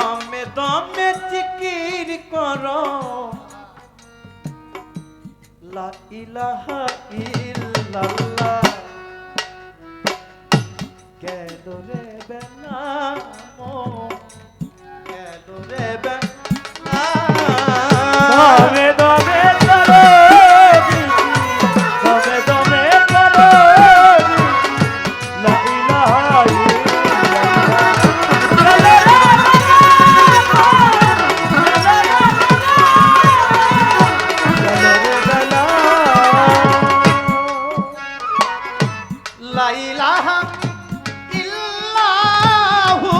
দমে দমে জিকির কর। লা ইলাহা ইল্লাল্লাহ। কেন রে বেলা কেন রে বেলা ইলাহা ইল্লাহু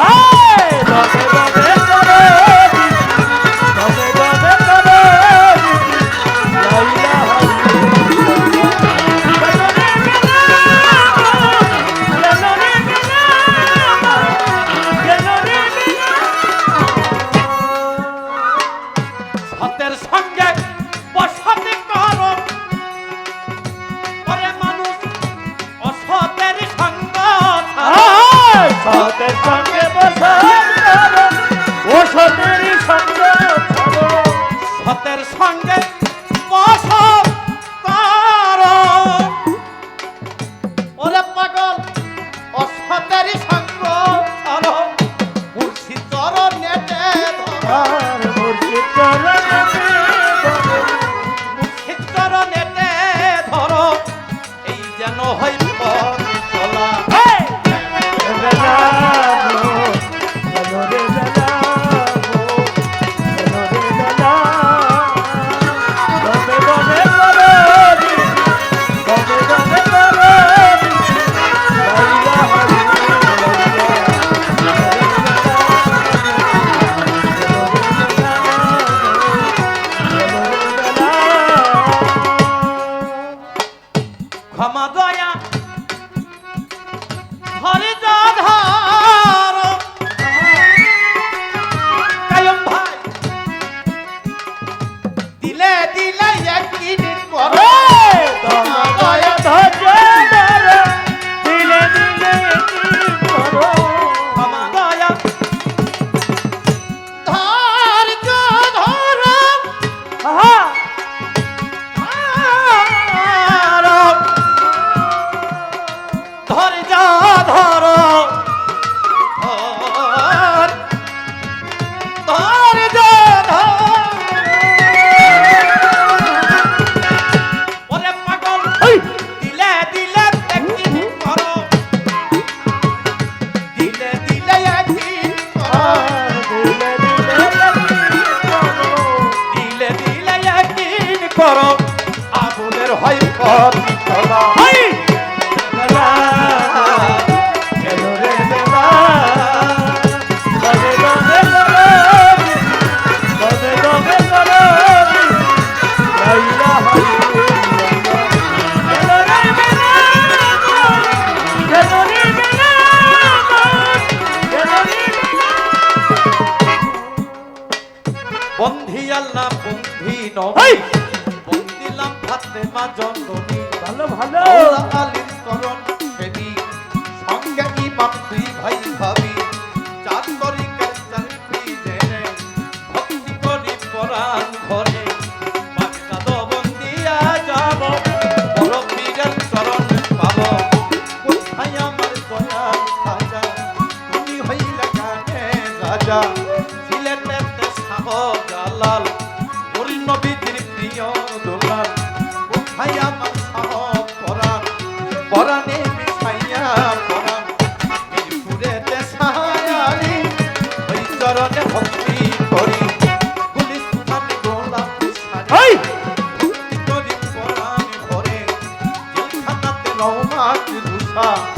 はい、どう。भक्ति भई भवी चातरी कस्तरी जेने भक्ति करी परान घरे বাক্কা দবন্দিয়া যাব। বড় পীরের চরণ পাব, কোথায় আমার দয়াল রাজা তুমি হইলে কানে রাজা সিলেটেতে সাহ জালাল। 아, 그 사주사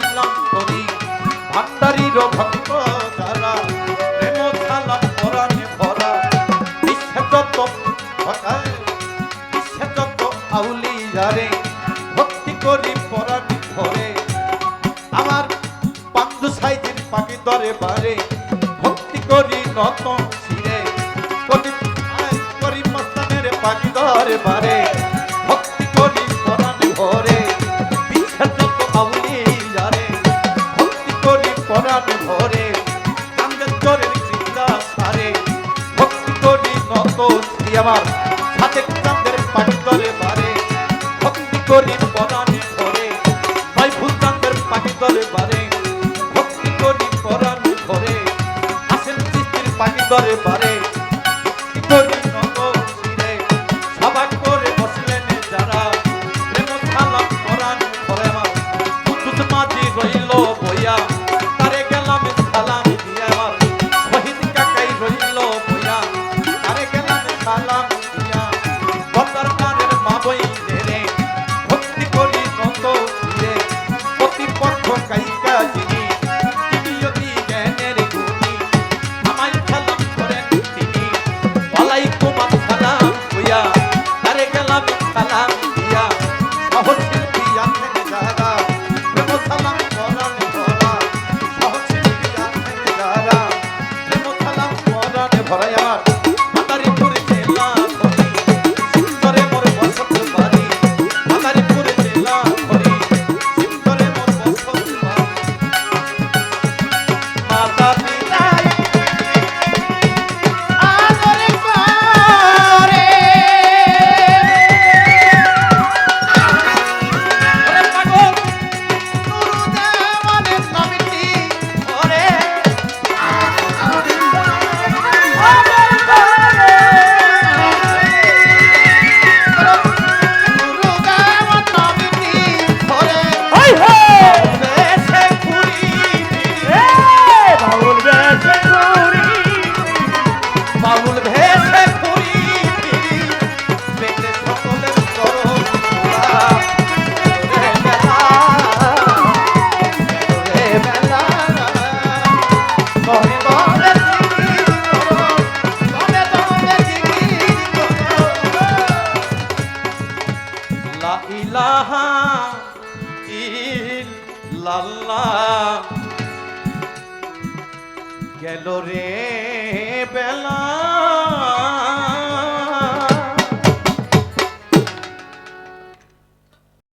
রতন শিরে। প্রদীপ করি মস্তানের পাখি ধরে বারে। ভক্তি করি পরাণ ভরে। বিখ্যাত আউলি যারে। ভক্তি করি পরাণ ভরে। কান্দের চরের চিন্তা সারে। ভক্তি করি নত শ্রী আমার। সাথে কান্দের পাখি ধরে বারে। ভক্তি করি পরাণ দরবার ইলাহা ইল্লাল্লাহ গেল রে বেলা।